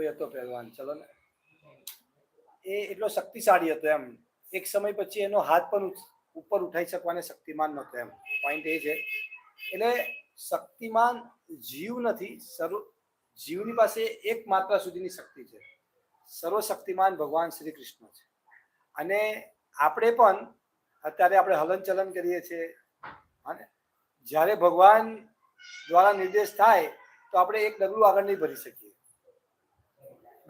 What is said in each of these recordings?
કોઈ હતો પહેલવાન, ચલો ને. એ એટલો શક્તિશાળી હતો એમ. એક સમય પછી એનો હાથ પણ ઉપર ઉઠાઈ શકવાને શક્તિમાન નહોતો એમ. પોઈન્ટ એ છે. એટલે શક્તિમાન જીવ નથી, સર્વ, જીવની પાસે એક માત્રા સુધીની શક્તિ છે. સર્વશક્તિમાન ભગવાન શ્રી કૃષ્ણ છે. અને આપણે પણ અત્યારે આપણે હલનચલન કરીએ છીએ. અને જ્યારે ભગવાન દ્વારા નિર્દેશ થાય, તો આપણે એક ડગલું આગળ નહીં ભરી શકીએ.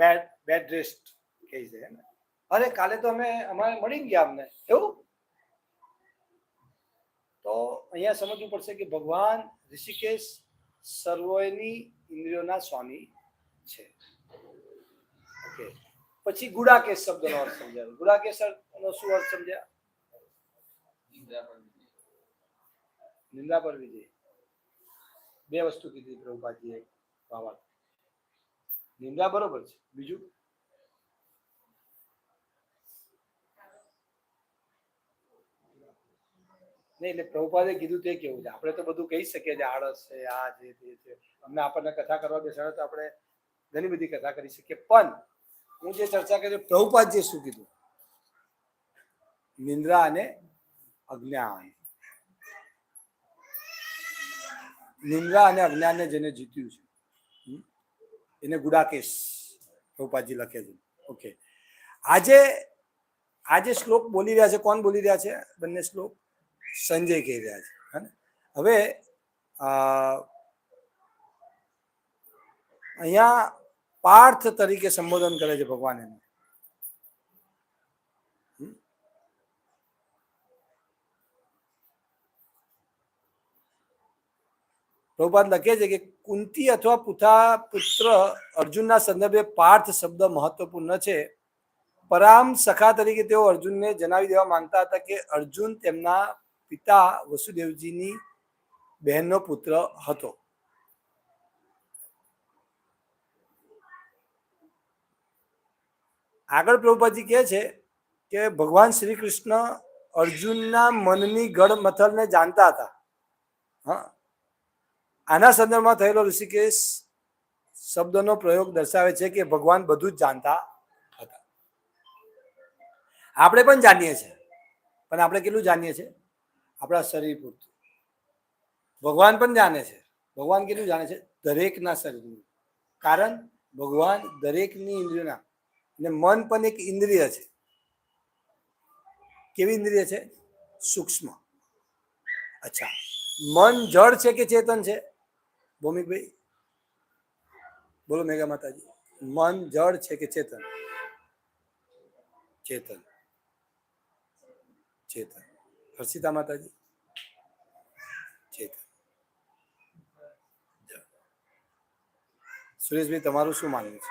બેડ બેડ રેસ્ટ કહી છે ને? અરે, કાલે તો અમે, અમારે મળી ગયા અમને. એવું? તો અહીંયા સમજવું પડશે કે ભગવાન ઋષિકેશ સર્વની ઇન્દ્રિયોના સ્વામી છે. ઓકે પછી ગુડાકેશ શબ્દનો અર્થ સમજાયો. ગુડાકેશ નો શું અર્થ સમજ્યા? નિંદા પર વિજય. બે વસ્તુ કીધી પ્રભુપાદજીએ બાબા નિંદા બરોબર છે. બીજું? નહીં, એટલે પ્રભુપાદે કીધું તે કેવું છે? આપણે તો બધું કહી શકીએ છીએ, આળસ છે, આ જે તે છે. અમને આપણને કથા કરવા બેસાડે તો આપણે ઘણી બધી કથા કરી શકીએ. પણ હું જે ચર્ચા કરી પ્રભુપાદજીએ શું કીધું? નિંદ્રા અને અજ્ઞાન. નિંદ્રા અને અજ્ઞાનને જેને જીત્યું છે? એને ગુડાકેશ રૂપાજી લખે છે. ઓકે આજે આજે શ્લોક બોલી રહ્યા છે. કોણ બોલી રહ્યા છે? બંને શ્લોક સંજય કહી રહ્યા છે? હવે અહીંયા પાર્થ તરીકે સંબોધન કરે છે ભગવાન એને? પ્રભુપાદ લખે છે કે કુંતી અથવા પુથા પુત્ર અર્જુનના સંદર્ભે પાર્થ શબ્દ મહત્વપૂર્ણ છે. પરામ સખા તરીકે તેઓ અર્જુનને જણાવી દેવા માંગતા હતા કે અર્જુન તેમના પિતા વસુદેવજીની બહેનનો પુત્ર હતો. આગળ પ્રભુપાજી કહે છે કે ભગવાન શ્રી કૃષ્ણ અર્જુનના મનની ગઢ મથલને જાણતા હતા. હા. આના સંદર્ભમાં થયેલો ઋષિકેશ શબ્દનો પ્રયોગ દર્શાવે છે કે ભગવાન બધું જ જાણતા હતા. આપણે પણ જાણીએ છીએ. પણ આપણે કેટલું જાણીએ છીએ? આપણા શરીર પૂરતું. ભગવાન પણ જાણે છે. ભગવાન કેટલું જાણે છે? દરેકના શરીરનું. કારણ ભગવાન દરેકની ઇન્દ્રિયોના. અને મન પણ એક ઇન્દ્રિય છે. કેવી ઇન્દ્રિય છે? સૂક્ષ્મ. અચ્છા. મન જળ છે કે ચેતન છે? ભૌમિકભાઈ બોલો મેઘા માતાજી. મન, જળ છે કે ચેતન? ચેતન. ચેતન. હર્ષિતા માતાજી? ચેતન. સુરેશભાઈ, તમારું શું માનવું છે?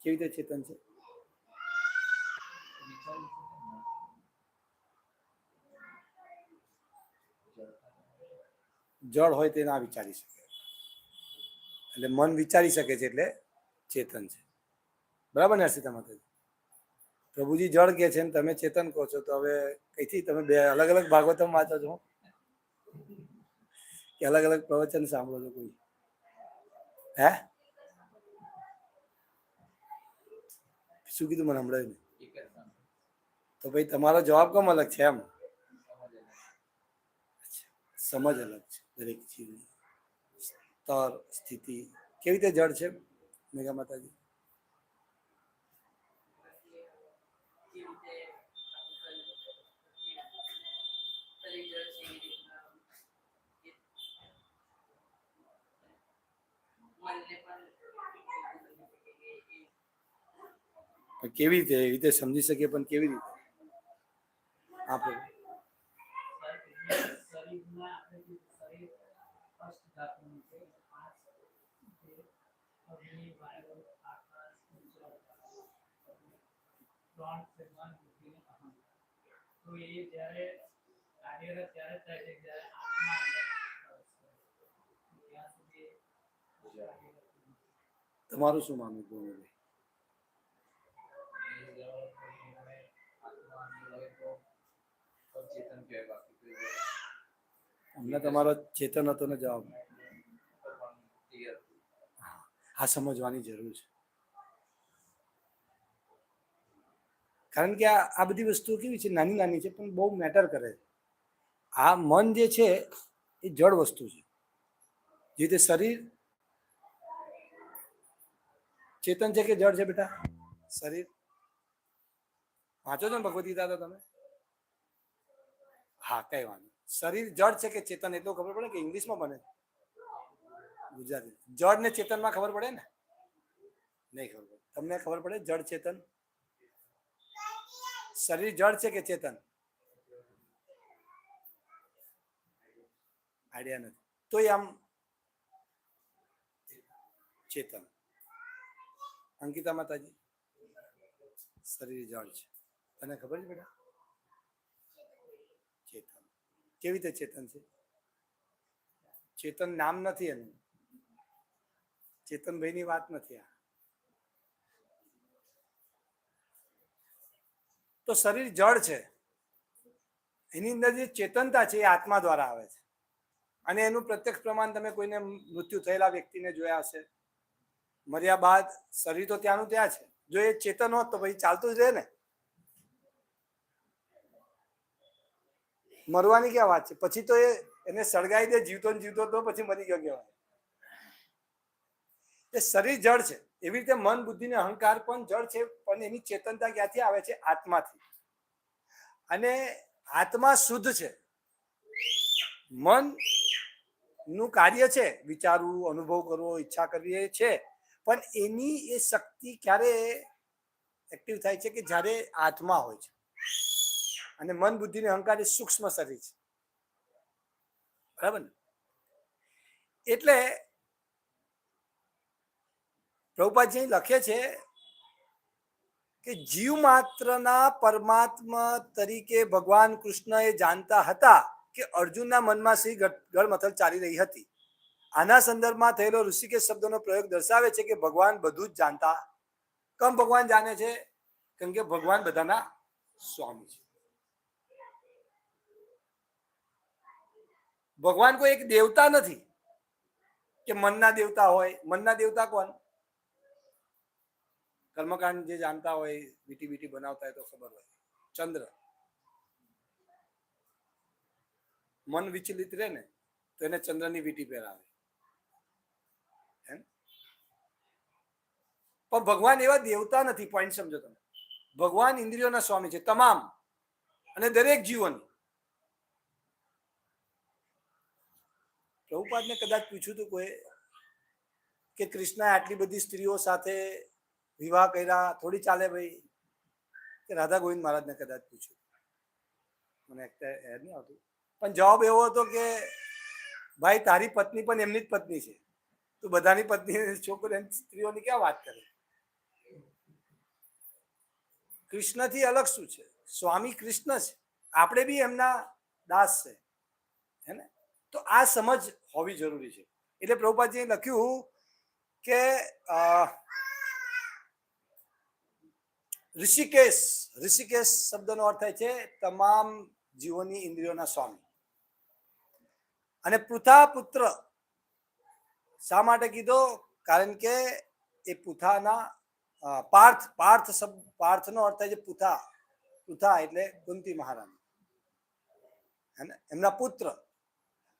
કેવી રીતે ચેતન છે? જળ હોય તે ના વિચારી શકે. એટલે મન વિચારી શકે છે એટલે ચેતન છે. બરાબર ને હર્ષિતા માતાજી? પ્રભુજી જળ કે છે ને તમે ચેતન કહો છો, તો હવે કઈથી તમે બે અલગ અલગ ભાગવતમ વાંચો છો? કે અલગ અલગ પ્રવચન સાંભળો છો કોઈ? હે? શું કીધું મને હમણાં તો ભાઈ તમારો જવાબ કેમ અલગ છે એમ? સમજ અલગ છે. દરેક ચીજની સ્તર, સ્થિતિ કેવી રીતે જળ છે? મેઘા માતાજી. કેવી રીતે રીતે સમજી શકીએ, પણ કેવી રીતે? આપણે શરીરમાં આપણે જે શરીર અષ્ટ ધાતુનું છે પાંચ જે અગ્નિ વાયુ આકાશ જળ ત્રણ છે મન બુદ્ધિ તો એ જ્યારે કાર્યરત ત્યારે થાય છે જ્યારે આત્મા. ત્યાં સુધી. તમારું શું માનવું ભૂમિભાઈ અમને તમારો ચેતન હતો ને જવાબ આ સમજવાની જરૂર છે કારણ કે આ આ બધી વસ્તુઓ કેવી છે? નાની નાની છે, પણ બહુ મેટર કરે છે. આ મન જે છે, એ જળ વસ્તુ છે. જે રીતે શરીર ચેતન છે કે જળ છે બેટા? શરીર. વાંચો છો ને ભગવદ્ ગીતા તો તમે? હા, કઈ વાંધો નહીં. શરીર જળ છે કે ચેતન એટલું ખબર પડે કે ઇંગ્લિશમાં બને ગુજરાતી જળ ને ચેતનમાં ખબર પડે ને? નહીં ખબર પડે. તમને ખબર પડે જળ ચેતન? શરીર જળ છે કે ચેતન? આઈડિયા નથી. તોય આમ ચેતન. અંકિતા માતાજી, શરીર જળ છે. તને ખબર છે બેટા? ચેતન. કેવી રીતે ચેતન છે? ચેતન નામ નથી એનું. ચેતનભાઈની વાત નથી આ. તો શરીર જળ છે. એની અંદર જે ચેતનતા છે એ આત્મા દ્વારા આવે છે. અને એનું પ્રત્યક્ષ પ્રમાણ તમે કોઈને મૃત્યુ થયેલા વ્યક્તિને જોયા હશે. મર્યા બાદ શરીર તો ત્યાંનું ત્યાં છે. જો એ ચેતન હોત તો પછી ચાલતું જ રહે ને. મરવાની ક્યાં વાત છે? પછી તો એ એને સળગાવી દે, જીવતો જીવતો તો પછી મરી ગયો કહેવાય. એ શરીર જળ છે. એવી રીતે મન બુદ્ધિ ને અહંકાર પણ જળ છે, પણ એની ચેતનતા ક્યાંથી આવે છે? આત્માથી. અને આત્મા શુદ્ધ છે. મનનું કાર્ય છે, વિચારવું, અનુભવ કરવો, ઈચ્છા કરવી એ છે. પણ એની એ શક્તિ ક્યારે એક્ટિવ થાય છે કે જ્યારે આત્મા હોય છે? અને મન, બુદ્ધિ ને અહંકાર એ સૂક્ષ્મ શરીર છે. બરાબર ને? એટલે પ્રભુપાદજી લખે છે કે જીવ માત્રના પરમાત્મા તરીકે ભગવાન કૃષ્ણ એ જાણતા હતા કે અર્જુનના મનમાં શ્રી ગળમથલ ચાલી રહી હતી. આના સંદર્ભમાં થયેલો ઋષિકેશ શબ્દનો પ્રયોગ દર્શાવે છે કે ભગવાન બધું જ જાણતા કમ ભગવાન જાણે છે, કેમ કે ભગવાન બધાના સ્વામી છે. ભગવાન કોઈ એક દેવતા નથી કે મનના દેવતા હોય. મનના દેવતા કોણ? કર્મકાંડ જે જાણતા હોય, વીટી બીટી બનાવતા હોય તો ખબર હોય. ચંદ્ર. મન વિચલિત રહે ને, તો એને ચંદ્રની વીટી પહેરાવે. પણ ભગવાન એવા દેવતા નથી પોઈન્ટ સમજો તમે. ભગવાન ઇન્દ્રિયોના સ્વામી છે, તમામ. અને દરેક જીવોની. પ્રભુપાદને કદાચ પૂછ્યું હતું કોઈ, કે કૃષ્ણ આટલી બધી સ્ત્રીઓ સાથે વિવાહ કર્યા, થોડી ચાલે ભાઈ. કે રાધા ગોવિંદ મહારાજને કદાચ પૂછ્યું. મને યાદ નહીં આવતું. પણ જવાબ એવો હતો કે, ભાઈ, તારી પત્ની પણ એમની જ પત્ની છે. તું બધાની પત્ની છોકરી સ્ત્રીઓની ક્યાં વાત કરે? કૃષ્ણથી અલગ શું છે? સ્વામી કૃષ્ણ છે. આપણે બી એમના દાસ છે. હે ને? તો આ સમજ હોવી જરૂરી છે. એટલે પ્રભુપાદજીએ લખ્યું કે ઋષિકેશ ઋષિકેશ શબ્દનો અર્થ થાય છે તમામ જીવોની ઇન્દ્રિયોના સ્વામી. અને પૃથા પુત્ર શા માટે કીધો? કારણ કે એ પુથાના પાર્થ પાર્થ શબ્દ પાર્થનો અર્થ થાય છે પુથા. પુથા એટલે કુંતી મહારાણી. એમના પુત્ર.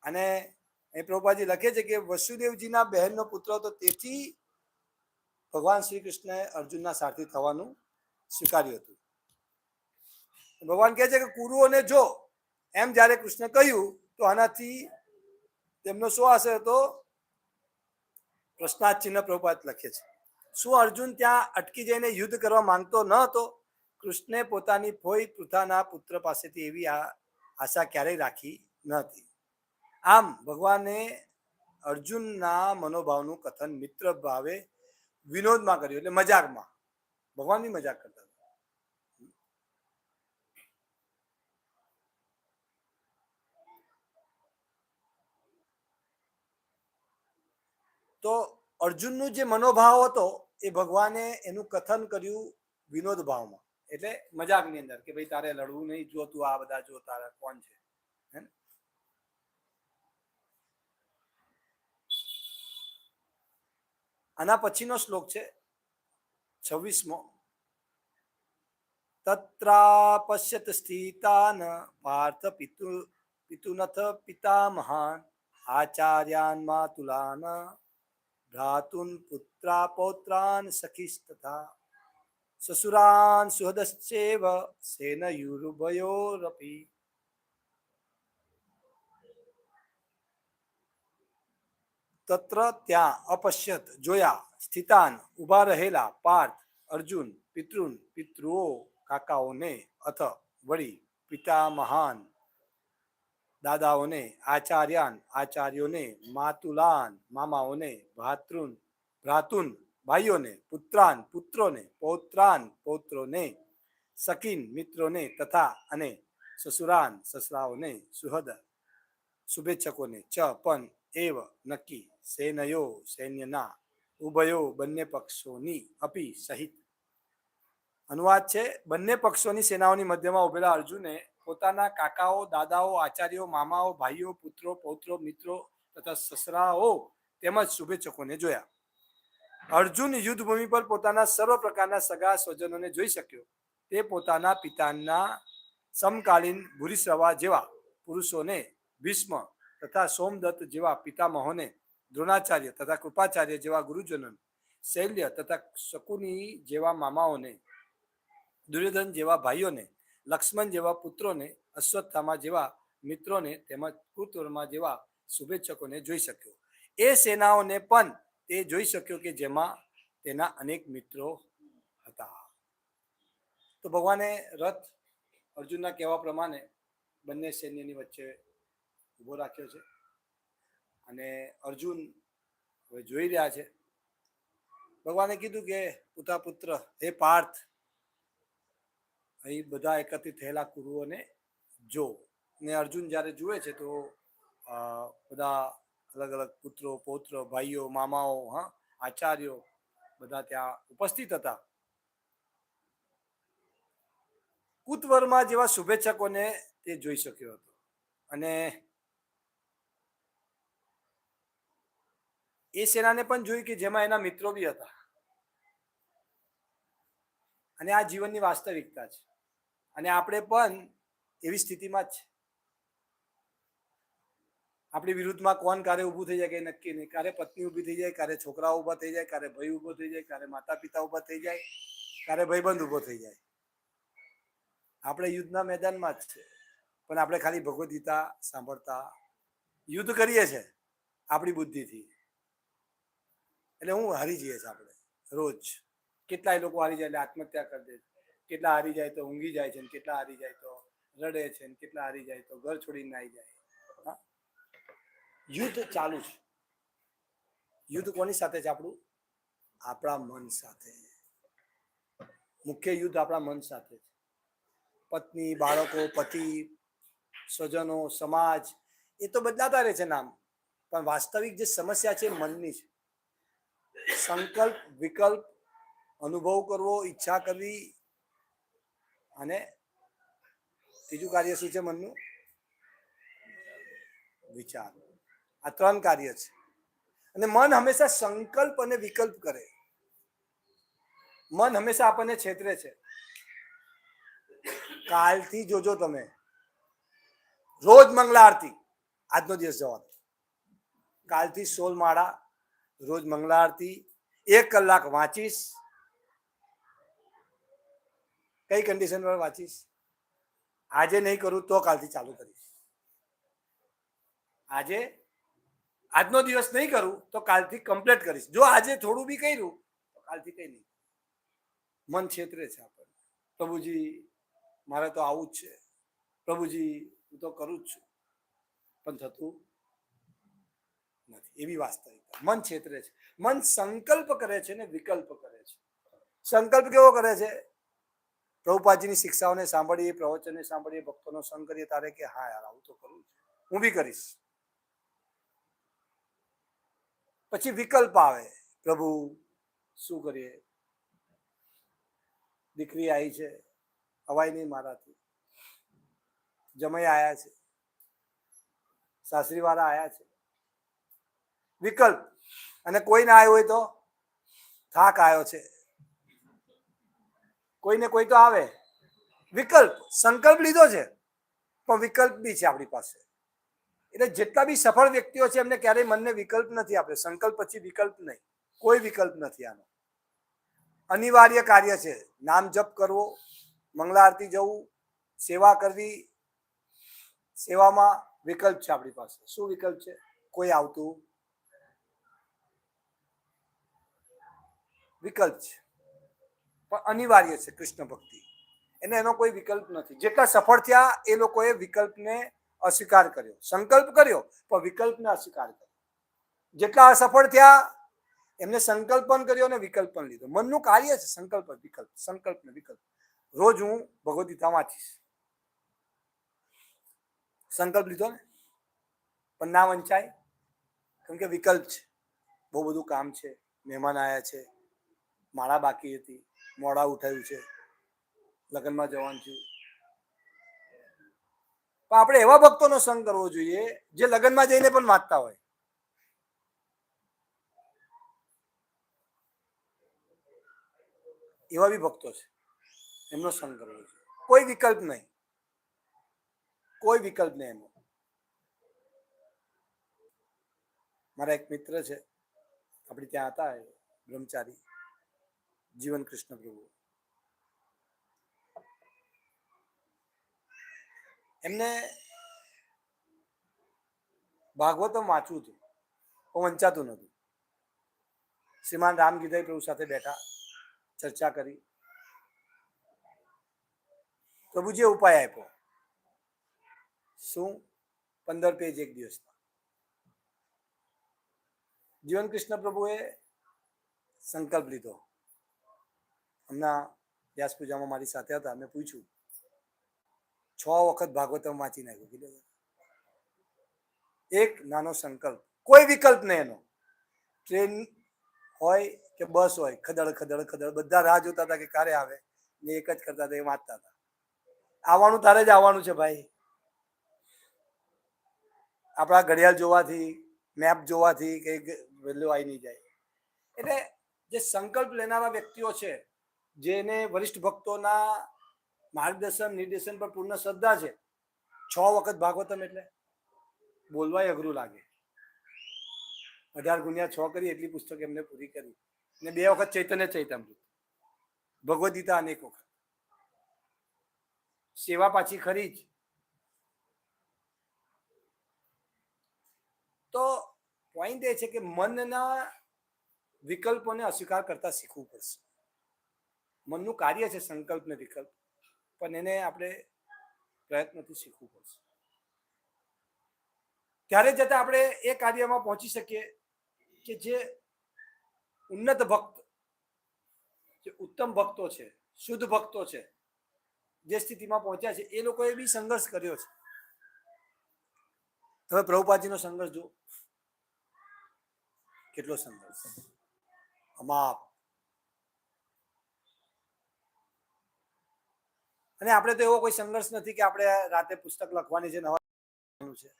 અને એ પ્રભુપાજી લખે છે કે વસુદેવજીના બહેનનો પુત્ર હતો તેથી ભગવાન શ્રી કૃષ્ણએ અર્જુનના સારથી થવાનું સ્વીકાર્યું હતું. ભગવાન કહે છે કે કુરુઓને જો એમ જ્યારે કૃષ્ણ કહ્યું, તો આનાથી તેમનો શું આશય હતો? પ્રશ્નાર્થ ચિહ્ન પ્રભુપાત લખે છે. શું અર્જુન ત્યાં અટકી જઈને યુદ્ધ કરવા માંગતો ન હતો? કૃષ્ણે પોતાની ફોઈ પૃથાના પુત્ર પાસેથી એવી આ આશા ક્યારેય રાખી ન હતી. આમ ભગવાને અર્જુનના મનોભાવનું કથન મિત્ર ભાવે વિનોદમાં કર્યું, એટલે મજાકમાં. ભગવાનની મજાક કરતા હતા. તો અર્જુનનું જે મનોભાવ હતો, એ ભગવાને એનું કથન કર્યું વિનોદ ભાવમાં એટલે મજાકની અંદર કે ભાઈ તારે લડવું નહીં, જો તું આ બધા જો, તારા કોણ છે? આના પછીનો શ્લોક છે છવ્વીસમો. તત્રાપશ્યત સ્થિતાન પાર્થ પિતુ, પિતુનથ પિતામહાન આચાર્યાન માતુલાન ભ્રાતુન પુત્રા પૌત્રાન સખીસ્તથા. સસુરાન સુહદશ્ચેવ સેનયુરુભયોરપી તત્ર ત્યાં અપશ્યત જોયા, સ્થિતાન ઊભા રહેલા પાર્થ, અર્જુન, પિતૃન, પિતૃઓ, કાકાઓને અથ વળી પિતા મહાન દાદાઓને, આચાર્યાન, આચાર્યોને, માતુલાન, મામાઓને ભાતૃન ભ્રાતુન, ભાઈઓને, પુત્રાન, પુત્રોને, પૌત્રાન, પૌત્રોને સકીન મિત્રોને તથા અને સસુરાન સસરાઓને સુહદ શુભેચ્છકોને. ચ પણ એવ નક્કી સૈનયો સૈન્યના ઉભયો બંને પક્ષોની અપી સહિત અનુવાદ છે બંને પક્ષોની સેનાઓની મધ્યમાં ઉભેલા અર્જુને પોતાના કાકાઓ દાદાઓ આચાર્યો મામાઓ ભાઈઓ પુત્રો પૌત્રો મિત્રો તથા સસરાઓ તેમજ શુભેચ્છકોને જોયા. અર્જુન યુદ્ધભૂમિ પર પોતાના સર્વ પ્રકારના સગા સ્વજનોને જોઈ શક્યો. તે પોતાના પિતાના સમકાલીન ભૂરિશ્રવા જેવા પુરુષોને ભીષ્મ તથા સોમદત્ત જેવા પિતામહોને દ્રોણાચાર્ય તથા કૃપાચાર્ય જેવા ગુરુજનો શૈલ્ય તથા શકુની જેવા મામાઓને, દુર્યોધન જેવા ભાઈઓને, લક્ષ્મણ જેવા પુત્રોને, અશ્વત્થામા જેવા મિત્રોને તેમજ કૃતવર્મા જેવા શુભેચ્છકોને જોઈ શક્યો. એ સેનાઓને પણ તે જોઈ શક્યો કે જેમાં તેના અનેક મિત્રો હતા. તો ભગવાને રથ અર્જુનના કહેવા પ્રમાણે બંને સૈન્યની વચ્ચે ઊભો રાખ્યો છે. અને અર્જુન હવે જોઈ રહ્યા છે. ભગવાને કીધું કે પુતા પુત્ર, હે પાર્થ, અહીં બધા એકત્રિત થયેલા કુરુઓને જો. ને અર્જુન જ્યારે જુએ છે તો બધા અલગ અલગ પુત્રો, પૌત્ર, ભાઈઓ, મામાઓ, હા, આચાર્યો બધા ત્યાં ઉપસ્થિત હતા. કુતવર્મા જેવા શુભેચ્છકોને તે જોઈ શક્યો હતો. અને એ સેનાને પણ જોઈ કે જેમાં એના મિત્રો બી હતા. અને આ જીવનની વાસ્તવિકતા છે. અને આપણે પણ એવી સ્થિતિમાં જ છે. આપણી વિરુદ્ધમાં કોણ ક્યારે ઊભું થઈ જાય કે નક્કી નહીં? ક્યારે પત્ની ઊભી થઈ જાય, ક્યારે છોકરાઓ ઊભા થઈ જાય, ક્યારે ભાઈ ઊભો થઈ જાય, ક્યારે માતા પિતા ઊભા થઈ જાય, ક્યારે ભાઈબંધ ઊભો થઈ જાય. આપણે યુદ્ધના મેદાનમાં જ છે. પણ આપણે ખાલી ભગવદ્ ગીતા સાંભળતા યુદ્ધ કરીએ છીએ આપણી બુદ્ધિથી. એટલે હું હારી જઈએ છીએ આપણે, રોજ. કેટલાય લોકો હારી જાય એટલે આત્મહત્યા કરી દે છે. કેટલા હારી જાય તો ઊંઘી જાય છે ને કેટલા હારી જાય તો રડે છે ને કેટલા હારી જાય તો ઘર છોડીને આવી જાય. યુદ્ધ ચાલુ છે. યુદ્ધ કોની સાથે છે આપણું? આપણા મન સાથે. મુખ્ય યુદ્ધ આપણા મન સાથે છે. પત્ની, બાળકો, પતિ, સ્વજનો, સમાજ, એ તો બદલાતા રહે છે નામ. પણ વાસ્તવિક જે સમસ્યા છે મનની છે. સંકલ્પ, વિકલ્પ, અનુભવ કરવો, ઈચ્છા કરવી અને ત્રીજું કાર્ય શું છે મનનું? વિચાર. આ ત્રણ કાર્ય છે. અને મન હંમેશા સંકલ્પ અને વિકલ્પ કરે. મન હંમેશા આપણને છેતરે છે. કાલથી જોજો તમે. રોજ મંગળા આરતી. આજનો દિવસ જવાનો. કાલથી સોલ માળા રોજ મંગળા આરતી એક કલાક વાંચીશ. કઈ કન્ડિશન પર વાંચીશ? આજે નહીં કરું તો કાલથી ચાલુ કરીશ. આજે, આજનો દિવસ નહીં કરું તો કાલથી કમ્પ્લીટ કરીશ. જો આજે થોડું બી કર્યું, તો કાલથી કઈ નહીં. મન છેતરે છે આપણને. પ્રભુજી, મારે તો આવું જ છે. પ્રભુજી, હું તો કરું જ છું. પણ થતું નથી. એવી વાસ્તવિકતા. મન છેતરે છે. મન સંકલ્પ કરે છે ને વિકલ્પ કરે છે. સંકલ્પ કેવો કરે છે? પ્રભુપાદજીની શિક્ષાઓને સાંભળીએ, પ્રવચનને સાંભળીએ, ભક્તોનો સંગ કરીએ, તારે કે, હા યાર, આવું તો કરું હું બી કરીશ. પછી વિકલ્પ આવે. પ્રભુ, શું કરીએ? દીકરી આવી છે. અવાય નહીં મારાથી. જમાઈ આયા છે. સાસરીવાળા આવ્યા છે. વિકલ્પ. અને કોઈ ના આવ્યો હોય તો થાક આવ્યો છે. કોઈને કોઈ તો આવે. વિકલ્પ. સંકલ્પ લીધો છે. પણ વિકલ્પ બી છે આપણી પાસે. એટલે જેટલા બી સફળ વ્યક્તિઓ છે, એમને ક્યારેય મનને વિકલ્પ નથી આપ્યો. સંકલ્પ પછી વિકલ્પ નહીં. કોઈ વિકલ્પ નથી આનો. અનિવાર્ય કાર્ય છે. નામ જપ કરવો મંગળા આરતી જવું, સેવા કરવી. સેવામાં વિકલ્પ છે આપણી પાસે. શું વિકલ્પ છે? કોઈ આવતું વિકલ્પ છે. પણ અનિવાર્ય છે કૃષ્ણ ભક્તિ. એને એનો કોઈ વિકલ્પ નથી. જેટલા સફળ થયા એ લોકોએ વિકલ્પને અસ્વીકાર કર્યો. સંકલ્પ કર્યો, પણ વિકલ્પને અસ્વીકાર કર્યો. જેટલા અસફળ થયા, એમને સંકલ્પ પણ કર્યો અને વિકલ્પ પણ લીધો. મનનું કાર્ય છે સંકલ્પ, વિકલ્પ, સંકલ્પ ને વિકલ્પ. રોજ હું ભગવદ્ગીતા વાંચીશ. સંકલ્પ લીધો ને? પણ ના વંચાય? કેમ કે વિકલ્પ છે. બહુ બધું કામ છે. મહેમાન આવ્યા છે. માળા બાકી હતી. મોડા ઉઠાયું છે. લગ્નમાં જવાનું થયું પણ આપણે એવા ભક્તોનો સંગ કરવો જોઈએ, જે લગ્નમાં જઈને પણ વાંચતા હોય. એવા બી ભક્તો છે. એમનો સંગ કરવો જોઈએ. કોઈ વિકલ્પ નહીં. કોઈ વિકલ્પ નહીં એમનો. મારા એક મિત્ર છે. આપણે ત્યાં હતા બ્રહ્મચારી. જીવન કૃષ્ણ પ્રભુ એમને ભાગવતમ વાંચવું હતું પણ વંચાતું નહોતું શ્રીમાન રામગીધાઈ પ્રભુ સાથે બેઠા ચર્ચા કરી પ્રભુજીએ ઉપાય આપ્યો, શું? પંદર પેજ એક દિવસમાં જીવન કૃષ્ણ પ્રભુએ સંકલ્પ લીધો. હમણાં વ્યાસ પૂજામાં મારી સાથે હતા, મેં પૂછ્યું. છ વખત ભાગવતમ વાંચી નાખ્યું, કીધું. એક નાનો સંકલ્પ, કોઈ વિકલ્પ નહીં એનો. ટ્રેન હોય કે બસ હોય, ખદડ ખદડ ખદડ, બધા રાહ જોતા હતા કે ક્યારે આવે, ને એક જ કરતા હતા, એ વાંચતા હતા. આવવાનું તારે જ આવવાનું છે ભાઈ. આપણા ઘડિયાળ જોવાથી મેપ જોવાથી કઈ વહેલું આવી નહીં જાય. એટલે જે સંકલ્પ લેનારા વ્યક્તિઓ છે જેને વરિષ્ઠ ભક્તોના માર્ગદર્શન, નિર્દેશન પર પૂર્ણ શ્રદ્ધા છે. છ વખત ભાગવતમ એટલે બોલવાય અઘરું લાગે. અઢાર ગુણ્યા છ કરી એટલી પુસ્તક એમને પૂરી કરી. અને બે વખત ચૈતન્ય ચૈતમૃત. ભગવદ ગીતા અનેક વખત. સેવા પાછી ખરી જ. તો પોઈન્ટ એ છે કે મનના વિકલ્પોને અસ્વીકાર કરતા શીખવું પડશે. મનનું કાર્ય છે સંકલ્પ ને વિકલ્પ, પણ એને આપણે પ્રયત્નથી શીખવું પડશે. ત્યારે જતાં આપણે એ કાર્યમાં પહોંચી શકીએ કે જે ઉન્નત ભક્ત, જે ઉત્તમ ભક્તો છે, શુદ્ધ ભક્તો છે, જે સ્થિતિમાં પહોંચ્યા છે, એ લોકોએ બી સંઘર્ષ કર્યો છે. તમે પ્રભુપાદજીનો સંઘર્ષ જુઓ. કેટલો સંઘર્ષ. અમાપ અને આપણે તો એવો કોઈ સંઘર્ષ નથી કે આપણે રાતે પુસ્તક લખવાની છે નવા છે.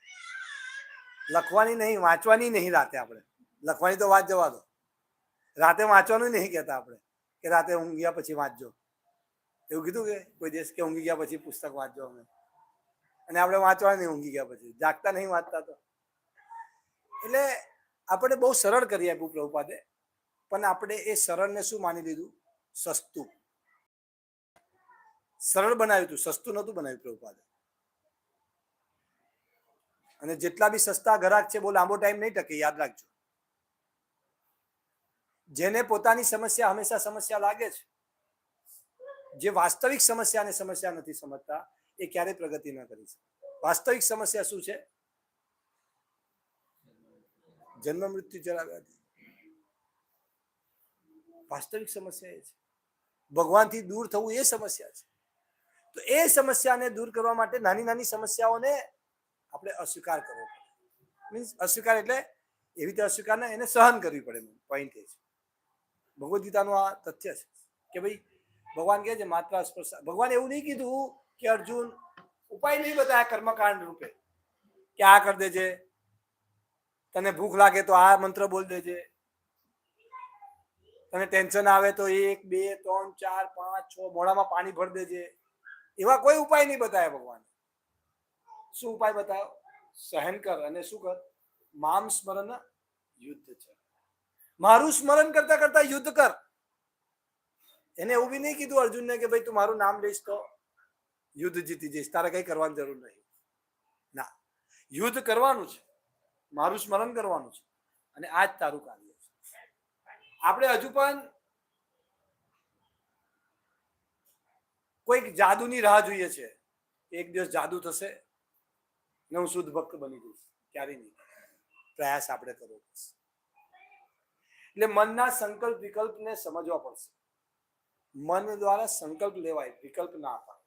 લખવાની નહીં, વાંચવાની નહીં રાતે આપણે. લખવાની તો વાત જવા દો. રાતે વાંચવાનું નહીં કહેતા આપણે કે રાતે ઊંઘ્યા પછી વાંચજો. એવું કીધું કે કોઈ દેશ કે ઊંઘી ગયા પછી પુસ્તક વાંચજો અમે. અને આપણે વાંચવાનું નહીં ઊંઘી ગયા પછી. જાગતા નહીં વાંચતા તો. એટલે આપણે બહુ સરળ કરી આપ્યું પ્રભુપાદે. પણ આપણે એ સરળને શું માની લીધું? સસ્તું. સરળ બનાવ્યું હતું, સસ્તું નહોતું બનાવ્યું પ્રભુપાદે. અને જેટલા બી સસ્તા ઘરાક છે, બહુ લાંબો ટાઈમ નહીં ટકે, યાદ રાખજો. જેને પોતાની સમસ્યા હંમેશા સમસ્યા લાગે છે, જે વાસ્તવિક સમસ્યાને સમસ્યા નથી સમજતા, એ ક્યારેય પ્રગતિ ન કરી શકે. વાસ્તવિક સમસ્યા શું છે? જન્મ મૃત્યુ જરા વાસ્તવિક સમસ્યા એ છે. ભગવાનથી દૂર થવું એ સમસ્યા છે. તો એ સમસ્યાને દૂર કરવા માટે નાની નાની સમસ્યાઓને આપણે અસ્વીકાર કરવો પડે. મીન્સ અસ્વીકાર એટલે એવી રીતે અસ્વીકાર ને એને સહન કરવી પડે. પોઈન્ટ એ છે. ભગવદ્ આ તથ્ય છે કે ભાઈ, ભગવાન કહે છે, માત્ર સ્પર્શ ભગવાન એવું નહીં કીધું કે અર્જુન ઉપાય નહીં બતાવ્યા કર્મકાંડ રૂપે. કે આ કરી દેજે. તને ભૂખ લાગે તો આ મંત્ર બોલ દેજે. તને ટેન્શન આવે તો એક, બે, ત્રણ, ચાર, પાંચ, છ મોડામાં પાણી ભરી દેજે. એવા કોઈ ઉપાય નહીં બતાવ્યા ભગવાન. શું ઉપાય બતાવ્યો સહન કર અને શું કર? મામ સ્મરણ યુદ્ધ છે. મારું સ્મરણ કરતા કરતા યુદ્ધ કર. એને એવું બી નહીં કીધું અર્જુનને કે ભાઈ તું મારું નામ લઈશ તો યુદ્ધ જીતી જઈશ. તારે કઈ કરવાની જરૂર નહીં. ના. યુદ્ધ કરવાનું છે. મારું સ્મરણ કરવાનું છે. અને આ જ તારું કાર્ય છે. આપણે હજુ પણ કોઈક જાદુની રાહ જોઈએ છે. એક દિવસ જાદુ થશે. ને હું શુદ્ધ ભક્ત બની જઈશ. ક્યારેય નહીં. પ્રયાસ આપણે કરવો પડશે. એટલે મનના સંકલ્પ વિકલ્પને સમજવા પડશે. મન દ્વારા સંકલ્પ લેવાય, વિકલ્પ ના અપાય.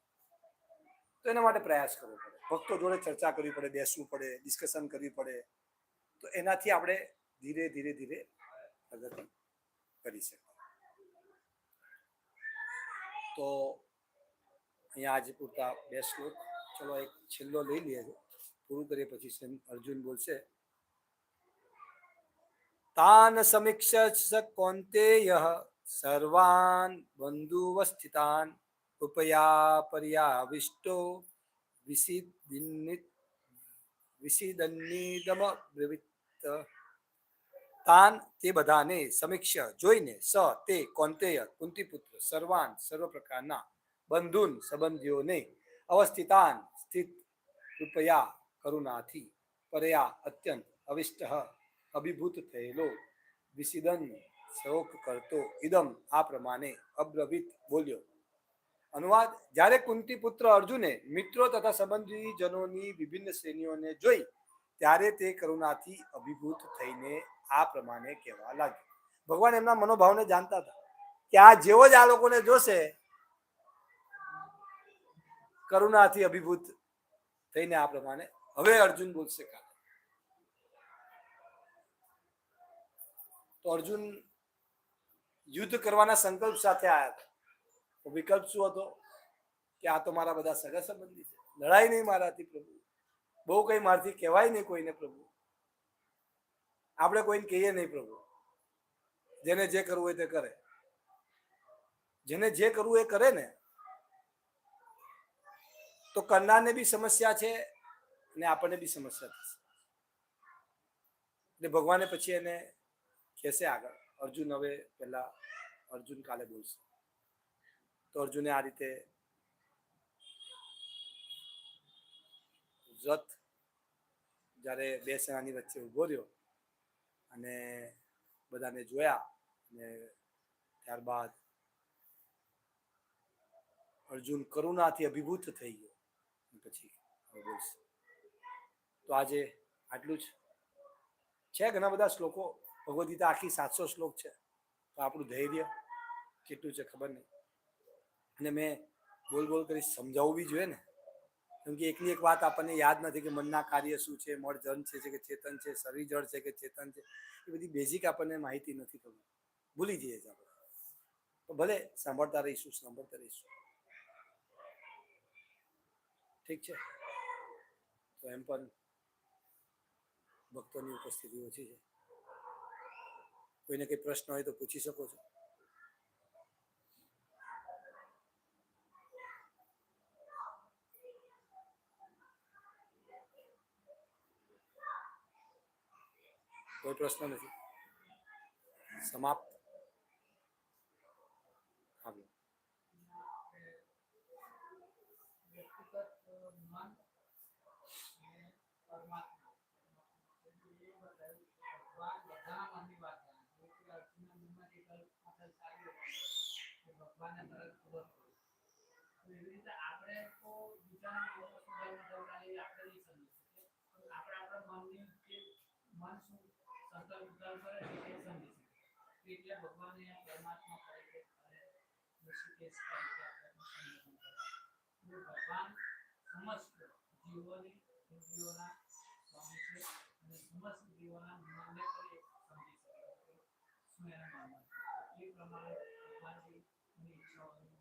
તો એના માટે પ્રયાસ કરવો પડે. ભક્તો જોડે ચર્ચા કરવી પડે, બેસવું પડે ડિસ્કશન કરવી પડે. તો એનાથી આપણે ધીરે ધીરે ધીરે પ્રગતિ કરી શકીએ. તો અહીંયા આજે પૂરતા બે શ્લોક. ચલો એક છેલ્લો લઈ લઈએ. પૂરું કરીએ પછી અર્જુન બોલશે. તાન સમીક્ષ કૌંતેય સર્વાન બંધુવસ્થિતાન ઉપયા પર્યાવિષ્ટો વિસિદિનિત વિસિદન્નિદમ બ્રવિત તાન તે બધાને સમીક્ષ જોઈને સ, તે, કોંતેય, કુંતીપુત્ર, સર્વાન, સર્વ પ્રકારના બંધુન સંબંધીઓને અવસ્થિતાન સ્થિત કૃપયા કરુણાથી પરયા અત્યંત અવિષ્ટ અભિભૂત થયેલો વિસિદન શોક કરતો ઇદમ આ પ્રમાણે અબ્રવિત બોલ્યો. અનુવાદ, જ્યારે કુંતી પુત્ર અર્જુને મિત્રો તથા સંબંધી જનોની વિભિન્ન શ્રેણીઓને જોઈ, ત્યારે તે કરુણાથી અભિભૂત થઈને આ પ્રમાણે કહેવા લાગ્યો. ભગવાન એમના મનોભાવને જાણતા હતા કે આ જેવો જ આ લોકોને જોશે કરુણાથી અભિભૂત થઈને આ પ્રમાણે. હવે અર્જુન બોલશે કાલે. તો અર્જુન યુદ્ધ કરવાના સંકલ્પ સાથે આવ્યા હતા. વિકલ્પ શું હતો? કે આ તો મારા બધા સગા સંબંધી છે. લડાઈ નહીં મારાથી પ્રભુ. બહુ કઈ મારથી કહેવાય નહીં કોઈને પ્રભુ. આપણે કોઈને કહીએ નહીં પ્રભુ. જેને જે કરવું હોય તે કરે. જેને જે કરવું એ કરે ને. તો કરનારને બી સમસ્યા છે અને આપણને બી સમસ્યા થશે એટલે ભગવાને પછી એને કહેશે આગળ, અર્જુન, હવે પહેલા અર્જુન કાલે બોલશે. તો અર્જુને આ રીતે રથ જ્યારે બે સેનાની વચ્ચે ઊભો રહ્યો અને બધાને જોયા અને ત્યારબાદ અર્જુન કરુણાથી અભિભૂત થઈ ગયો. બોલશે તો આજે આટલું જ. છે ઘણા બધા શ્લોકો? ભગવદ ગીતા આખી સાતસો શ્લોક છે. તો આપણું ધૈર્ય કેટલું છે ખબર નહીં. અને મેં બોલ બોલ કરી સમજાવવું બી જોઈએ ને. કેમ કે એકની એક વાત આપણને યાદ નથી કે મનના કાર્ય શું છે, મળ જન છે, કે ચેતન છે, શરીર જળ છે, કે ચેતન છે. એ બધી બેઝિક આપણને માહિતી નથી ખબર. ભૂલી જઈએ છે આપણે. તો ભલે સાંભળતા રહીશું સાંભળતા રહીશું. ઠીક છે? તો એમ પણ ભક્તોની ઉપસ્થિતિ ઓછી છે. કોઈને કંઈ પ્રશ્ન હોય તો પૂછી શકો છો. કોઈ પ્રશ્ન નથી. સમાપ્ત. આવ્યો વ્યક્તિગત મન અને પરમાત્મા એ બતાવ્યું કે ભગવાન બધાના મનની વાત જાણે છે કે અર્જુનના મનમાં જે કલ્પના ચાલી હતી એ ભગવાનને તરત ખબર પડી તો એવી રીતે આપણે તો બીજાના મનને સુધારવા જવડાવી આપણે નહીં સમજી શકીએ પણ આપણે આપણા મનની જે મન સંકલ્પ વિકલ્પ કરે છે એ સમજી શકે એટલે ભગવાને પરમાત્મા તરીકે અને ઋષિકેશ તરીકે સંબોધન કર્યું. ભગવાન સમસ્ત જીવોની ઇન્દ્રિયોના સ્વામી છે અને સમસ્ત જીવોના મનને પણ સમજી શકે. શું એના એ પ્રમાણે ભગવાનજી એની ઈચ્છાઓનું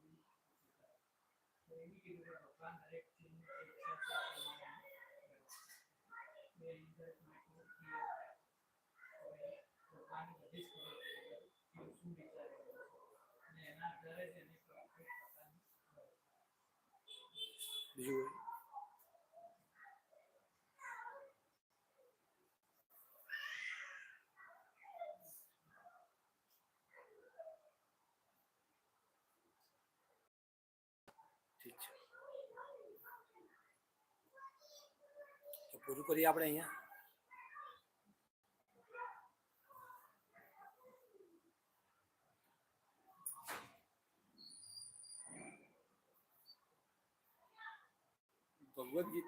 એવી કીધું કે ભગવાન દરેક ચીજની ઈચ્છા પ્રમાણે કરે છે. એ ઇન્દ્રિય માટે ક્રિયા થાય. હવે ભગવાનની બધી જ ખબર છે કે જીવ શું વિચારે એના ઘરે જ એની પ્રોફિટ પોતાની બીજું પૂરું કરીએ આપણે અહીંયા? ભગવદ્ ગીતા